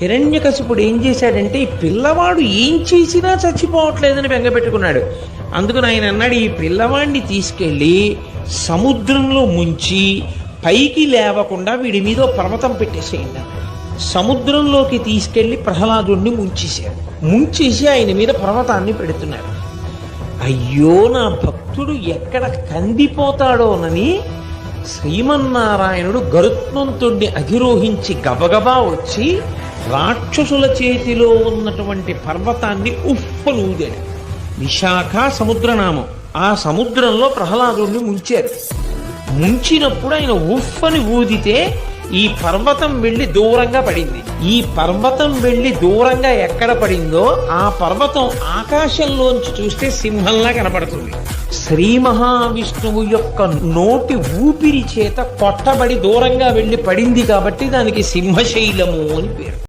హిరణ్యకశిపుడు ఏం చేశాడంటే ఈ పిల్లవాడు ఏం చేసినా చచ్చిపోవట్లేదని బెంగపెట్టుకున్నాడు అందుకని ఆయన అన్నాడు ఈ పిల్లవాడిని తీసుకెళ్ళి సముద్రంలో ముంచి పైకి లేవకుండా వీడి మీద పర్వతం పెట్టేసేయండి సముద్రంలోకి తీసుకెళ్ళి ప్రహ్లాదుడిని ముంచేశాడు. ముంచేసి ఆయన మీద పర్వతాన్ని పెడుతున్నారు అయ్యో నా భక్తుడు ఎక్కడ కందిపోతాడోనని శ్రీమన్నారాయణుడు గరుత్మంతుణ్ణి అధిరోహించి గబగబా వచ్చి రాక్షసుల చేతిలో ఉన్నటువంటి పర్వతాన్ని ఉప్పలూదాడు విశాఖ సముద్రనామం. ఆ సముద్రంలో ప్రహ్లాదుడిని ముంచారు. ముంచినప్పుడు ఆయన ఉఫ్ఫని ఊదితే ఈ పర్వతం వెళ్ళి దూరంగా పడింది. ఈ పర్వతం వెళ్ళి దూరంగా ఎక్కడ పడిందో ఆ పర్వతం ఆకాశంలోంచి చూస్తే సింహంలా కనపడుతుంది. శ్రీ మహావిష్ణువు యొక్క నోటి ఊపిరి చేత కొట్టబడి దూరంగా వెళ్ళి పడింది కాబట్టి దానికి సింహశైలము అని పేరు.